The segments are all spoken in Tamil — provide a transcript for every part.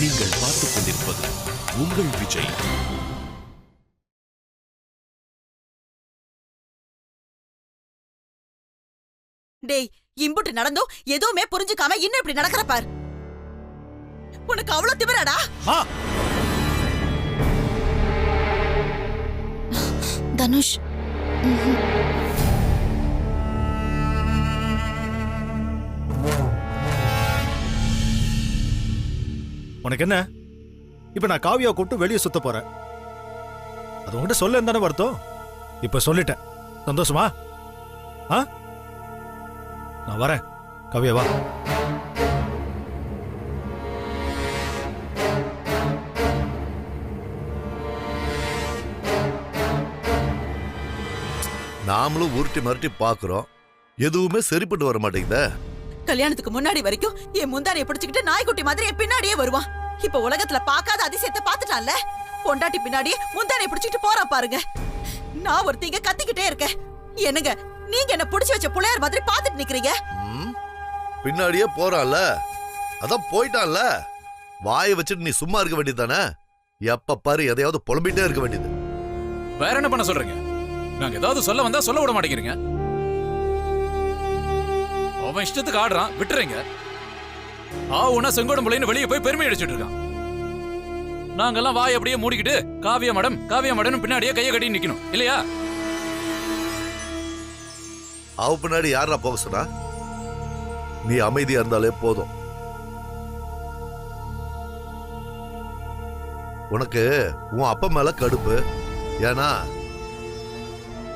நீங்கள் பார்த்துக் கொண்டிருப்பது உங்கள் விஜய். டேய் இம்புட்டு நடந்தும் எதுவுமே புரிஞ்சுக்காம இன்னும் இப்படி நடக்கிற பார். உனக்கு அவ்வளவு திமிராடா? தனுஷ். உனக்கு என்ன இப்ப நான் காவியா கூப்பிட்டு வெளியே சுத்த போறேன். அது உங்ககிட்ட சொல்ல தானே வருத்தம்? இப்ப சொல்லிட்டேன். சந்தோஷமா? ஆ? நான் வரேன். காவியா வா. நாமளும் உருட்டி மருட்டி பாக்குறோம் எதுவுமே சரிப்பட்டு வர மாட்டேங்குதே. கல்யாணத்துக்கு முன்னாடி வரைக்கும் என் முந்தானைய பிடிச்சுக்கிட்டு நாய்க்குட்டி மாதிரி என் பின்னாடியே வருவான். இப்ப உலகத்துல பார்க்காத அதிசயத்தை பார்த்துட்டான்ல? பொண்டாட்டி பின்னாடியே முந்தானைய பிடிச்சிட்டு போறான் பாருங்க. நான் ஒருத்தீங்க கத்திக்கிட்டே இருக்கேன். என்னங்க நீங்க என்ன புடிச்சு வச்ச புள்ளையார் மாதிரி பார்த்துட்டு நிக்கிறீங்க? பின்னாடியே போறான்ல. அதான் போயிட்டான்ல. வாயை வச்சுட்டு நீ சும்மா இருக்க வேண்டியதுதானே? எப்ப பாரு எதையாவது புலம்பிட்டே இருக்க வேண்டியது. வேற என்ன பண்ண சொல்றீங்க? நாங்க ஏதாவது சொல்ல வந்தா சொல்ல விட மாட்டேங்கிறீங்க. அவன் இஷ்டத்துக்கு ஆடுறான் விட்டுறீங்க. ஆ உனா செங்கோடம்புலைன்னு வெளியே போய் பெருமை அடிச்சிட்டு இருக்கான். நாங்கெல்லாம் வாய் அப்படியே மூடிக்கிட்டு காவியா மேடம் காவியா மேடம் பின்னாடியே கையை கட்டி நிக்கணும். இல்லையா? அவ பின்னாடி யாரா போக சொன்னா? நீ அமைதியா இருந்தாலே போதும். உனக்கு உன் அப்பா மேல கடுப்பு. ஏன்னா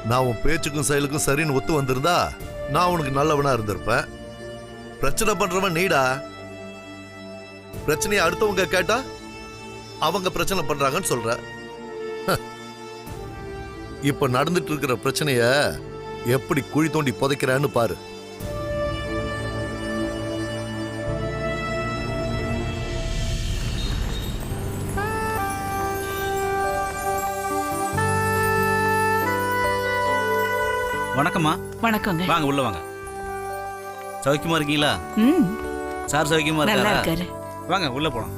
நான் உன் பேச்சுக்கும் செயலுக்கும் சரின்னு ஒத்து வந்திருந்தா நான் உனக்கு நல்லவனா இருந்திருப்பேன். பிரச்சனை பண்றவன் நீடா. பிரச்சனையை அடுத்தவங்க கேட்டா அவங்க பிரச்சனை பண்றாங்கன்னு சொல்ற. இப்ப நடந்துட்டு இருக்கிற பிரச்சனைய எப்படி குழி தோண்டி புதைக்கிறான்னு பாரு. வணக்கம்மா. வணக்கங்க. வாங்க உள்ள வாங்க. சௌக்கியமா இருக்கீங்களா? ம். சார் சௌக்கியமா நல்லா இருக்காரா? இருக்காரு வாங்க உள்ள போலாம்.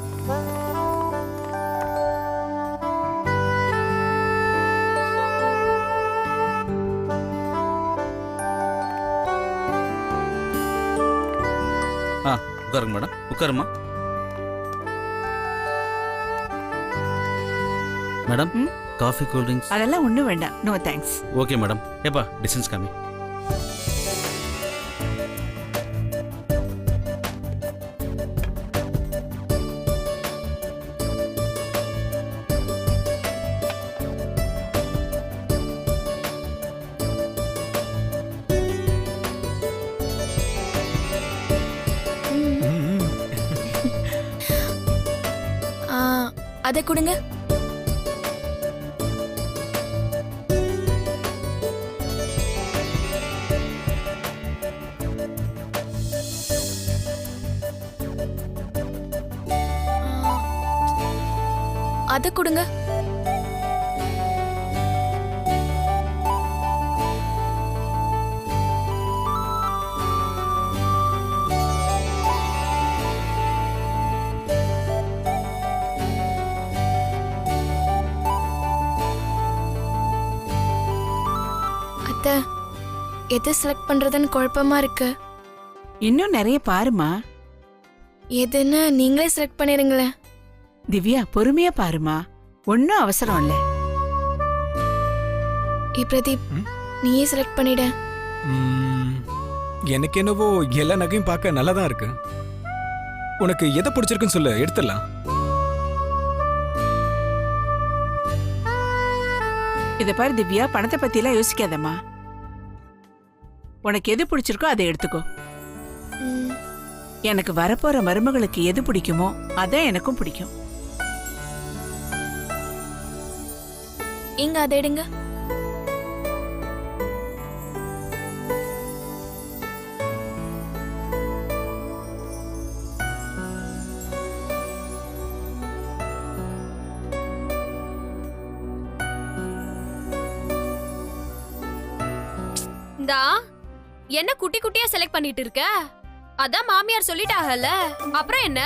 ஆ உட்காருங்க மேடம். உட்காருமா மேடம்? காஃபி கூல் ட்ரிங்க்ஸ் அதெல்லாம் ஒண்ணும் வேண்டாம். நோ தேங்க்ஸ் ஓகே மேடம் ஏப்பா டிஸ்டன்ஸ் கம்மி. அதை கொடுங்க. அதை கொடுங்க. எது செலக்ட் பண்றதுன்னு குழப்பமா இருக்கு? இன்னும் நிறைய பாருமா. எதுன்னு நீங்களே செலக்ட் பண்ணிருங்களேன். திவ்யா பொறுமையா பாருமா. ஒன்னும் அவசரம் இல்ல. ஏ பிரதீப்? நீயே செலக்ட் பண்ணிட. ம், எனக்கு என்னவோ எல்லா நகையும் பார்க்க நல்லா தான் இருக்கு. உனக்கு எதை பிடிச்சிருக்குன்னு சொல்லு எடுத்துடலாம். இத பாரு திவ்யா பணத்தை பத்தி எல்லாம் யோசிக்காதம்மா. உனக்கு எது பிடிச்சிருக்கோ அதை எடுத்துக்கோ. எனக்கு வரப்போற மருமகளுக்கு எது பிடிக்குமோ அதான் எனக்கும் பிடிக்கும். இங்க அதை எடுங்க. இந்தா. என்ன குட்டி குட்டியா செலக்ட் பண்ணிட்டு இருக்க? அதான் மாமியார் சொல்லிட்டாங்கல்ல அப்புறம் என்ன?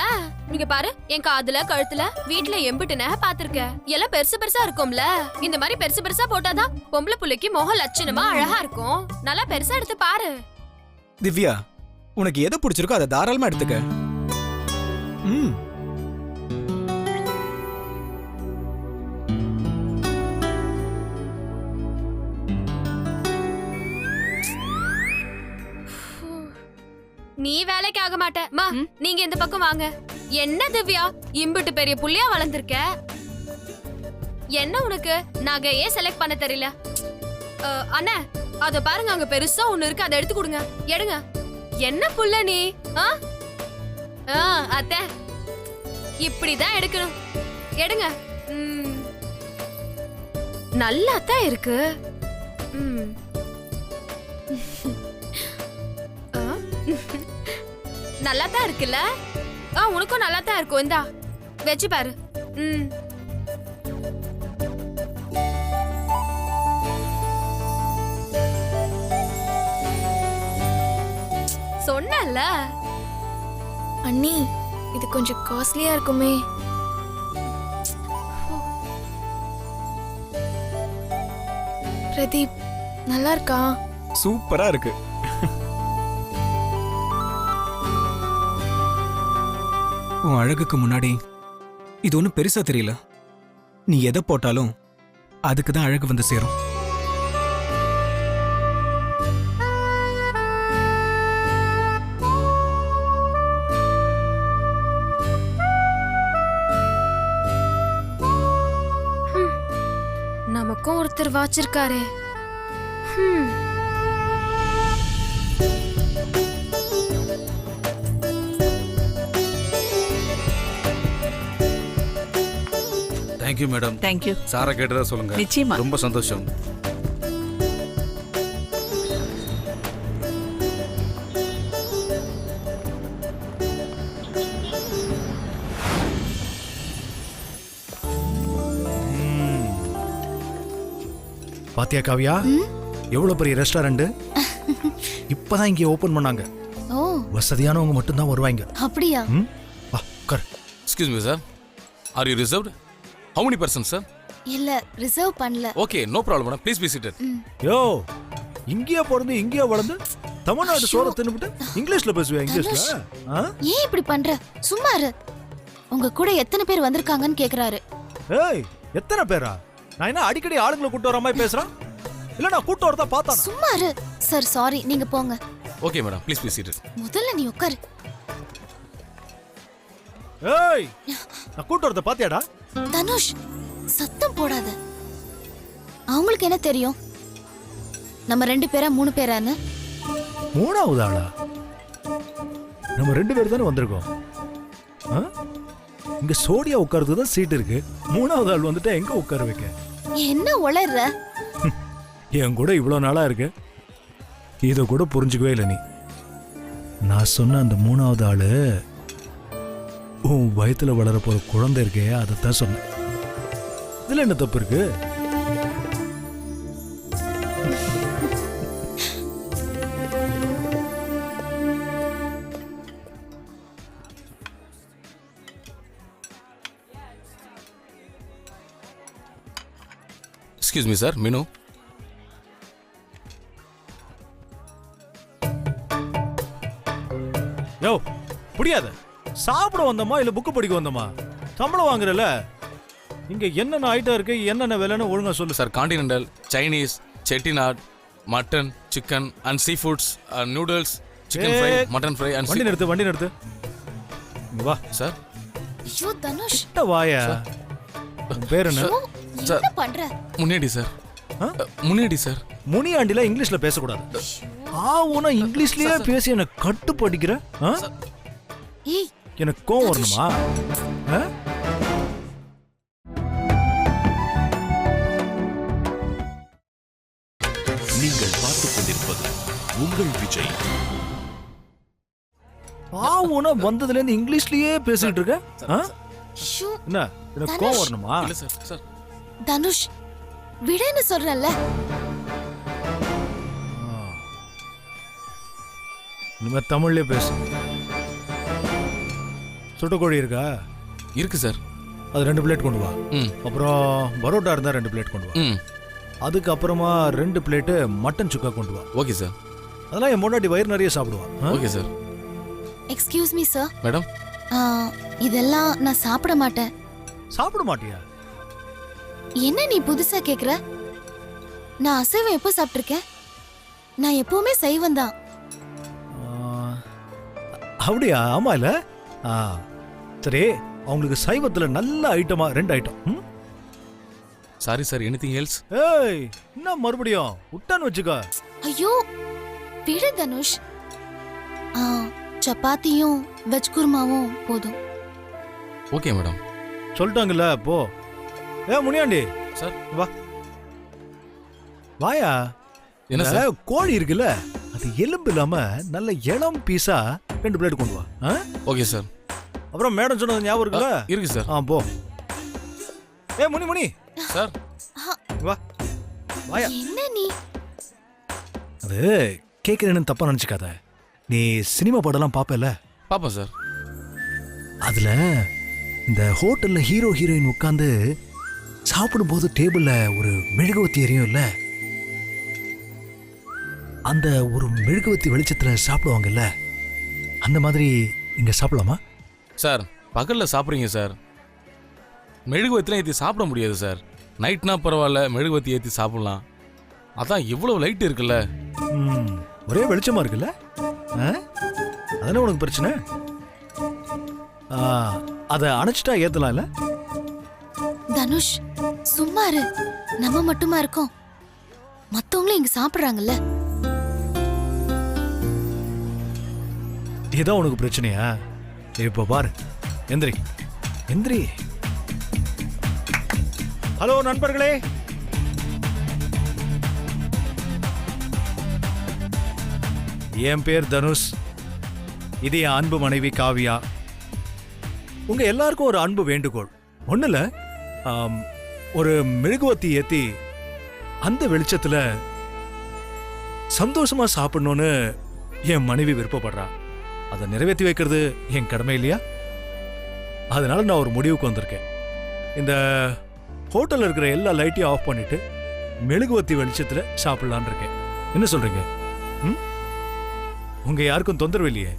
நீங்க பாரு என் காதுல கழுத்துல வீட்டுல எம்பிட்டு நகை பாத்திருக்க எல்லாம் பெருசு பெருசா இருக்கும்ல? இந்த மாதிரி பெருசு பெருசா போட்டாதான் பொம்பளை புள்ளைக்கு முகம் லட்சணமா அழகா இருக்கும். நல்லா பெருசா எடுத்து பாரு. திவ்யா உனக்கு எதை பிடிச்சிருக்கோ அதை தாராளமா எடுத்துக்க. ம். நீ வேலைக்கு ஆக மாட்ட. மா நீங்க இந்த பக்கம் வாங்க. என்ன திவ்யா இம்பிட்டு பெரிய புள்ளையா வளர்ந்திருக்க? என்ன உனக்கு? நகையே செலக்ட் பண்ண தெரியல. அண்ணா அத பாருங்க அங்க பெருசா ஒண்ணு இருக்கு. அதை எடுத்து கொடுங்க. எடுங்க. என்ன புள்ள நீ? ஆ? ஆ, அத்தை. இப்படிதான் எடுக்கணும். எடுங்க. நல்லா தான் இருக்கு. ம். நல்லா தான் இருக்குல்ல? ஆ உனக்கும் நல்லா தான் இருக்கும். இந்தா வச்சு பாரு. ம். சொன்னல அண்ணி இது கொஞ்சம் காஸ்ட்லியா இருக்குமே. பிரதீப் நல்லா இருக்கா சூப்பரா இருக்கு. உன் அழகுக்கு முன்னாடி இது ஒன்றும் பெருசா தெரியல. நீ எதை போட்டாலும் அதுக்கு தான் அழகு வந்து சேரும். நமக்கும் ஒருத்தர் வாச்சிருக்காரே. ஹம். Thank you madam thank you சாரை கேட்டதா சொல்லுங்க. நிச்சயமா. ரொம்ப சந்தோஷம். பாத்தியா காவியா? எவ்வளவு பெரிய ரெஸ்டாரண்ட் இப்பதான் இங்க ஓபன் பண்ணாங்க. ஓ. வசதியானவங்க மட்டும்தான் வருவாங்க. அப்படியா? ம்? வா உட்கார். Excuse me sir are you reserved how many person sir இல்ல ரிசர்வ் பண்ணல. Okay no problem madam please be seated யோ இங்கேயே பிறந்து இங்கேயே வளர்ந்து தமிழ்நாடு சோற தின்னுபிட்டு இங்கிலீஷ்ல பேசுவியா இங்கிலீஷ்ல? ஆ? ஏன் இப்படி பண்ற? சும்மா இரு. உங்க கூட எத்தனை பேர் வந்திருக்காங்கன்னு கேக்குறாரு. ஏய் எத்தனை பேரா? நான் என்ன அடிக்கடி ஆளுங்களை கூட்டு வர மாதிரி பேசுறேன்? இல்ல நான் கூட்டு வரதா பார்த்தானா? சும்மா இரு. சார் சாரி நீங்க போங்க. Okay madam please be seated முதல்ல நீ உட்காரு ஏய் நான் கூட்டு வரத பாத்தியாடா தனுஷ் சத்தம் போடாத. அவங்களுக்கு என்ன தெரியும்? நம்ம ரெண்டு பேரா மூணு பேரான்னு? மூணாவது ஆளா நம்ம ரெண்டு பேர் தானே வந்திருக்கோம்? இங்க சோடியா உட்கார்றது தான் சீட் இருக்கு. மூணாவது ஆள் வந்துட்டா எங்க உட்கார வைக்க? என்ன உளர்ற? என் கூட இவ்வளோ நாளா இருக்கு? இதை கூட புரிஞ்சுக்கவே இல்லை நீ. நான் சொன்ன அந்த மூணாவது ஆளு உன் வயத்துல வளர போற குழந்தை இருக்கே அதைத்தான் சொன்னேன். இதுல என்ன தப்பு இருக்கு? எக்ஸ்கியூஸ் மீ சார் மெனு யோ புரியாத. சாப்பிட வந்தோமா இல்ல புக்கு படிக்க வந்தோமா? சம்பளம் வாங்குறல இங்க என்னென்ன ஐட்டம் இருக்கு என்னென்ன விலைன்னு ஒழுங்கா சொல்லு. Sir continental Chinese Chettinad mutton chicken and sea foods noodles chicken fry mutton fry வண்டி அண்ட் நிறுத்து வண்டி நிறுத்து. வா. சார் ஐயோ தனுஷ். கிட்ட வாயா? பேர் என்ன. என்ன பண்ற? முன்னாடி சார் ஆ? முன்னாடி சார் முனியாண்டில இங்கிலீஷ்ல பேசக்கூடாது. ஆ உன இங்கிலீஷ்லயே பேசி என்ன கட்டு படிக்கிற ஆ? ஏய் எனக்கு கோவம் வரணுமா? நீங்கள் பார்த்துக் கொண்டிருப்பது உங்கள் விஜய். ஆ உன வந்ததுல இருந்து இங்கிலீஷ்லயே பேசிட்டு இருக்க? ஆ? ஷூ என்ன? எனக்கு கோவம் வரணுமா? இல்ல சார் சார். தனுஷ் விடுன்னு சொல்றேன்ல. இனிமே தமிழ்லயே பேசு. சுட்டுக்கோழி இருக்கா? இருக்கு சார். அது ரெண்டு பிளேட் கொண்டு வா. ம். அப்புறம் பரோட்டா இருந்தா ரெண்டு பிளேட் கொண்டு வா. ம். அதுக்கப்புறமா ரெண்டு பிளேட்டு மட்டன் சுக்கா கொண்டு வா. Okay sir. அதெல்லாம் என் முன்னாடி வயிறு நிறைய சாப்பிடுவா. ஆ? Okay sir. Excuse me sir madam? இதெல்லாம் நான் சாப்பிட மாட்டேன். சாப்பிட மாட்டியா? என்ன நீ புதுசா கேக்குற? நான் அசைவம் எப்போ சாப்பிட்டிருக்கேன்? நான் எப்பவுமே சைவம் தான். அப்படியா? ஆமா இல்ல? சரி அவங்களுக்கு சைவத்துல நல்ல ஐட்டமா ரெண்டு ஐட்டம் ம்? சாரி சார் எனிதிங் எல்ஸ் ஏய் என்ன மறுபடியும்? விட்டான்னு வச்சுக்கோ. ஐயோ விடு தனுஷ். ஆ, சப்பாத்தியும் வெஜ் குருமாவும் போதும். ஓகே மேடம் சொல்லிட்டாங்கல்ல போ. ஏ முனியாண்டி. சார். வா. வாயா. என்ன சார் கோழி இருக்குல்ல அது எலும்பு இல்லாம நல்ல இளம் பீஸா ரெண்டு பிளேட் கொண்டு வா. ஆ? ஓகே சார் அப்புறம் மேடம் சொன்னது ஞாபகம் இருக்குல்ல? இருக்கு சார். ஆ போ. ஏ முனி முனி. சார். வா. வாயா. என்ன நீ? அது கேட்குறேன்னு தப்பா நினச்சிக்காத. நீ சினிமா படம்லாம் பார்ப்பல பாப்பா சார். அதுல இந்த ஹோட்டல்ல ஹீரோ ஹீரோயின் உட்காந்து சாப்பிடும்போது டேபிள்ல ஒரு மெழுகுவத்தி எரியும் இல்ல? அந்த ஒரு மெழுகுவத்தி வெளிச்சத்துல சாப்பிடுவாங்கல்ல? அந்த மாதிரி இங்க சாப்பிடலாமா? சார் பகல்ல சாப்பிட்றீங்க சார். மெழுகுவத்திலாம் ஏற்றி சாப்பிட முடியாது சார். நைட்னா பரவாயில்ல மெழுகுவத்தி ஏற்றி சாப்பிடலாம். அதான் இவ்வளவு லைட் இருக்குல்ல. ம், ஒரே வெளிச்சமா இருக்குல்ல? ஆ? அதானே உனக்கு பிரச்சனை? ஆ, அதை அணைச்சிட்டா ஏத்தலாம்ல தனுஷ் சும்மா இரு. நம்ம மட்டுமா இருக்கோம். மத்தவங்களும் இங்க சாப்பிடுறாங்கல்ல. இதான் உனக்கு பிரச்சனையா? இப்போ பாரு. எந்திரி. எந்திரி. ஹலோ நண்பர்களே. என் பேர் தனுஷ். இது என் அன்பு மனைவி காவியா. உங்க எல்லாருக்கும் ஒரு அன்பு வேண்டுகோள். ஒண்ணுல ஒரு மெழுகுவத்தி ஏத்தி அந்த வெளிச்சத்துல சந்தோஷமா சாப்பிடணும்னு என் மனைவி விருப்பப்படுறா. அதை நிறைவேற்றி வைக்கிறது என் கடமை இல்லையா? அதனால நான் ஒரு முடிவுக்கு வந்திருக்கேன். இந்த ஹோட்டல்ல இருக்கிற எல்லா லைட்டையும் ஆஃப் பண்ணிட்டு மெழுகுவத்தி வெளிச்சத்துல சாப்பிடலான்னு இருக்கேன். என்ன சொல்றீங்க? ம்? உங்க யாருக்கும் தொந்தரவு இல்லையே?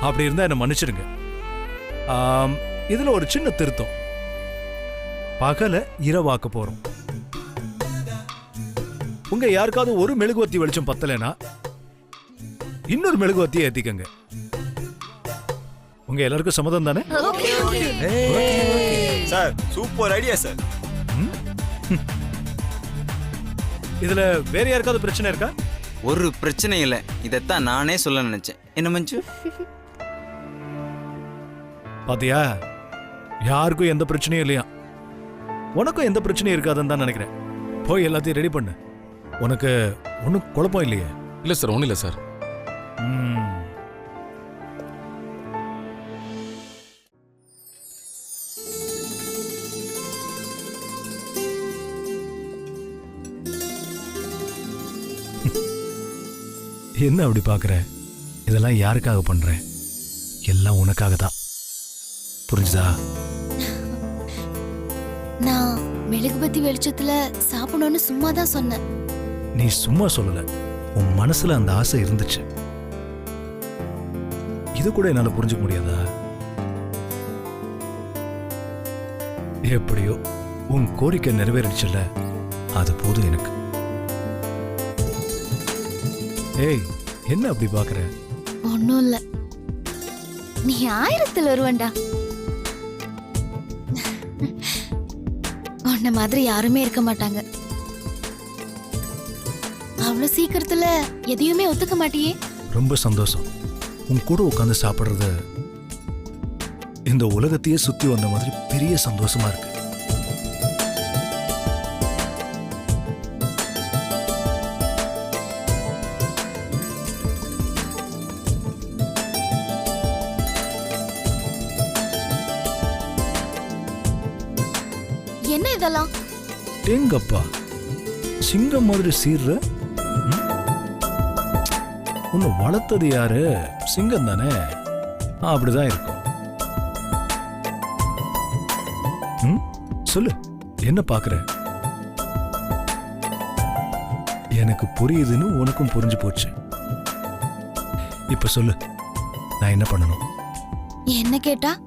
அப்படி இருந்தா என்ன மன்னிச்சிடுங்க. ஆம், இதுல ஒரு சின்ன திருத்தம். பகல இரவாக்க போறோம். உங்க யாருக்காவது ஒரு மெழுகுவத்தி வெளிச்சம் பத்தலைன்னா இன்னொரு மெழுகுவத்தியை ஏத்திக்கங்க. உங்க எல்லாருக்கும் சம்மதம் தானே? Sir super idea sir. இதுல வேற யாருக்காவது பிரச்சனை இருக்கா? ஒரு பிரச்சனை இல்லை. இதைத்தான் நானே சொல்ல நினைச்சேன். என்ன மஞ்சு? பாத்தியா? யாருக்கும் எந்த பிரச்சனையும் இல்லையா? உனக்கும் எந்த பிரச்சனையும் இருக்காதுன்னு தான் நினைக்கிறேன். போய் எல்லாத்தையும் ரெடி பண்ணு. உனக்கு ஒன்றும் குழப்பம் இல்லையே? இல்லை சார் ஒன்றும் இல்லை சார். என்ன அப்படி பார்க்குற? இதெல்லாம் யாருக்காக பண்றேன் எல்லாம் உனக்காக தான் புரிஞ்சுதா? நான் மெழுகுபத்தி வெளிச்சத்துல சாப்பிடணும்னு சும்மா தான் சொன்னேன். நீ சும்மா சொல்லல. உன் மனசுல அந்த ஆசை இருந்துச்சு. இது கூட என்னால புரிஞ்சுக்க முடியாதா? எப்படியோ உன் கோரிக்கை நிறைவேறிடுச்சுல்ல? அது போதும் எனக்கு. ஏய் என்ன அப்படி பாக்குற? ஒன்றும் இல்லை. நீ ஆயிரத்தில் ஒருவன்டா. உன்ன மாதிரி யாருமே இருக்க மாட்டாங்க. அவ்வளவு சீக்கிரத்துல எதையுமே ஒத்துக்க மாட்டியே. ரொம்ப சந்தோஷம். உன் கூட உட்காந்து சாப்பிடுறது இந்த உலகத்தையே சுத்தி வந்த மாதிரி பெரிய சந்தோஷமா இருக்கு. என்ன இதெல்லாம்? தேங்கப்பா. சிங்கம் மாதிரி சீர்ற? உன்னை வளர்த்தது யாரு? சிங்கம் தானே? அப்படிதான் இருக்கும். ம்? சொல்லு என்ன பாக்குற எனக்கு புரியுதுன்னு உனக்கும் புரிஞ்சு போச்சு. இப்ப சொல்லு நான் என்ன பண்ணணும்? என்ன கேட்டா?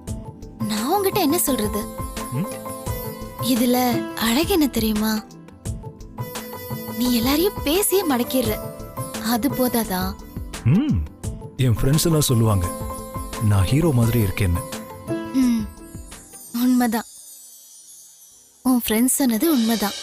நான் உங்ககிட்ட என்ன சொல்றது? ம்? இதுல அழகு என்ன தெரியுமா? நீ எல்லாரையும் பேசியே மடக்கிடுற. அது போதாதா? ம் என் ஃப்ரெண்ட்ஸ் எல்லாம் சொல்லுவாங்க நான் ஹீரோ மாதிரி இருக்கேன்னு ம் உண்மைதான் உன் ஃப்ரெண்ட்ஸ் சொன்னது உண்மைதான்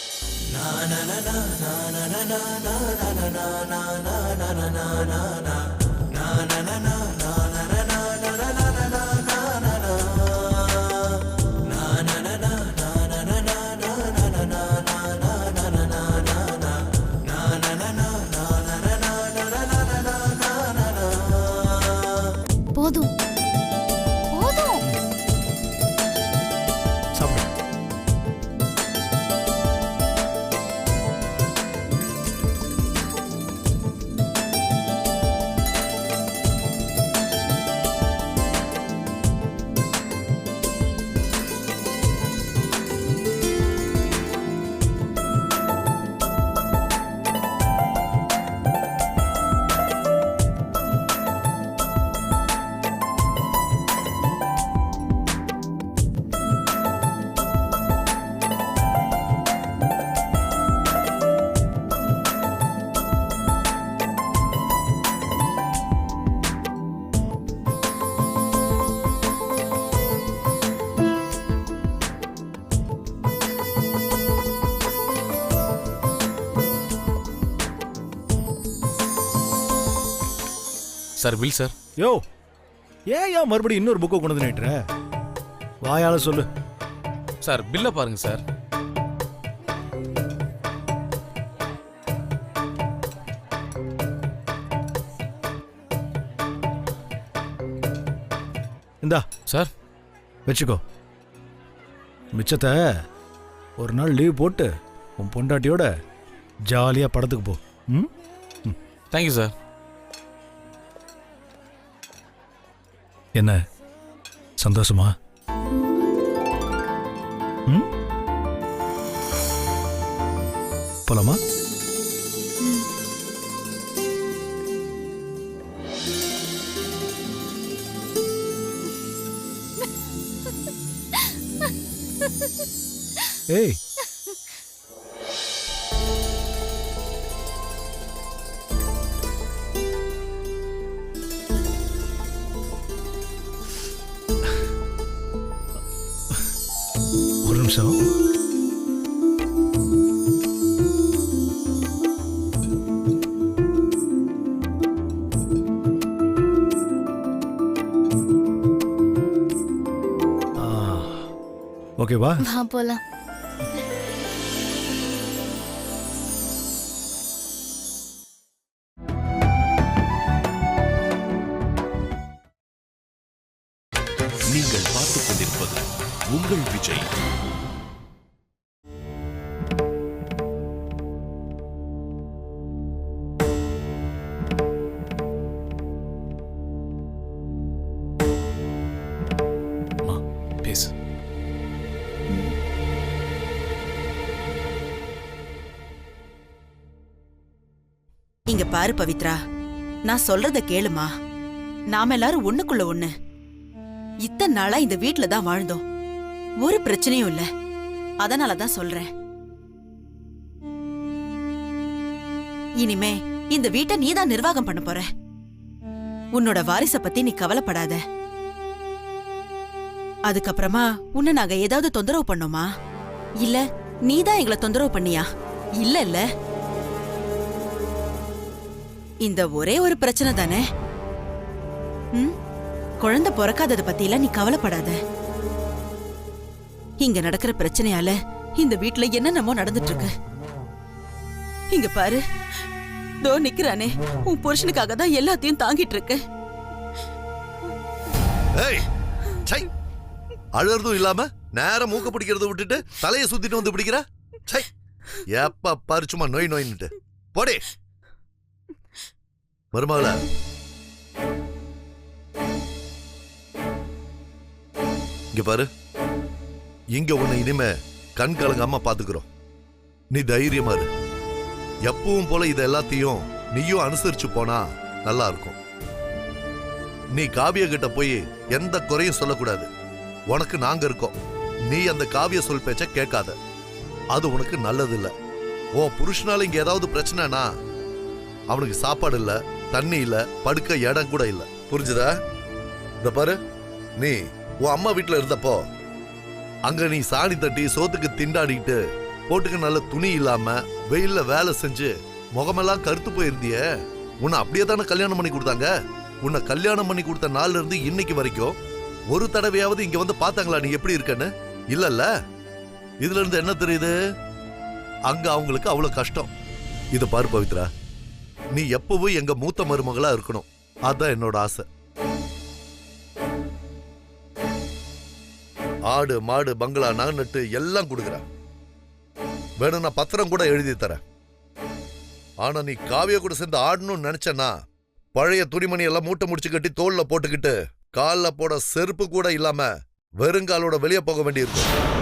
சார் பில் சார். யோ ஏன் ஏன் மறுபடியும் இன்னொரு புக்கை கொண்டு வந்து நீட்டுற வாயால சொல்லு. சார் பில்லை பாருங்க சார். இந்தா. சார். வச்சுக்கோ. மிச்சத்தை ஒரு நாள் லீவ் போட்டு உன் பொண்டாட்டியோட ஜாலியாக படத்துக்கு போ. ம்? தேங்க்யூ சார் என்ன? சந்தோஷமா? ம்? போலாமா? ஏய் ஓகேவா வா போலாம் இங்க பாரு பவித்ரா. நான் சொல்றத கேளுமா. நாம எல்லாரும் ஒண்ணுக்குள்ள ஒண்ணு. இத்தனை நாளா இந்த வீட்ல தான் வாழ்ந்தோம். ஒரு பிரச்சனையும் இல்ல. அதனால தான் சொல்றேன். இனிமே இந்த வீட்டை நீ தான் நிர்வாகம் பண்ண போற. உன்னோட வாரிச பத்தி நீ கவலைப்படாத. அதுக்கப்புறமா உன்னை நாங்க ஏதாவது தொந்தரவு பண்ணோமா? இல்ல நீ தான் எங்களை தொந்தரவு பண்ணியா? இல்ல இல்ல. இந்த ஒரே ஒரு பிரச்சனை தானே? ம்? குழந்தை பிறக்காததை பத்தியெல்லாம் நீ கவலைப்படாத. இங்க நடக்கிற பிரச்சனையால இந்த வீட்டுல என்னென்னமோ நடந்துட்டு இருக்கு இங்க பாரு. தோ நிக்கிறானே. உன் புருஷனுக்காக தான் எல்லாத்தையும் தாங்கிட்டு இருக்கு சை. அழுறதும் இல்லாம நேரம் மூக்க பிடிக்கிறத விட்டுட்டு தலையை சுத்திட்டு வந்து பிடிக்கிற? எப்ப பாரு சும்மா நோய் நோயின்னுட்டு. போடே. மருமகள இங்க பாரு. இங்க உன்னை இனிமே கண் கலங்காம பாத்துக்கிறோம். நீ தைரியமா இரு. எப்பவும் போல இத எல்லாத்தையும் நீயும் அனுசரிச்சு போனா நல்லா இருக்கும். நீ காவிய கிட்ட போய் எந்த குறையும் சொல்லக்கூடாது. உனக்கு நாங்க இருக்கோம். நீ அந்த காவிய சொல் பேச்ச கேட்காத. அது உனக்கு நல்லது இல்ல உன் புருஷனால இங்க ஏதாவது பிரச்சனைனா அவனுக்கு சாப்பாடு இல்ல. தண்ணி இல்ல படுக்க இடம் கூட இல்ல. புரிஞ்சுதா? இந்த பாரு நீ உன் அம்மா வீட்டுல இருந்தப்போ அங்க நீ சாணி தட்டி சோத்துக்கு திண்டாடிட்டு போட்டுக்க நல்ல துணி இல்லாம வெயில்ல வேலை செஞ்சு முகமெல்லாம் கருத்து போயிருந்தியே. உன்னை அப்படியே தானே கல்யாணம் பண்ணி கொடுத்தாங்க? உன்னை கல்யாணம் பண்ணி கொடுத்த நாள்ல இருந்து இன்னைக்கு வரைக்கும் ஒரு தடவையாவது இங்க வந்து பார்த்தாங்களா நீ எப்படி இருக்கன்னு? இல்லல்ல? இதுல இருந்து என்ன தெரியுது? அங்க அவங்களுக்கு அவ்வளவு கஷ்டம். இதை பாரு பவித்ரா. நீ எப்பவும் எங்க மூத்த மருமகளா இருக்கணும். அதான் என்னோட ஆசை. ஆடு மாடு பங்களா நகநட்டு எல்லாம் கொடுக்குறேன் வேணும் நான் பத்திரம் கூட எழுதி தரேன். ஆனா நீ காவிய கூட சேர்ந்து ஆடணும்னு நினைச்சனா பழைய துணிமணி எல்லாம் மூட்டை முடிச்சு கட்டி தோல்ல போட்டுக்கிட்டு கால்ல போட செருப்பு கூட இல்லாம வெறுங்காலோட வெளியே போக வேண்டியிருக்கும்.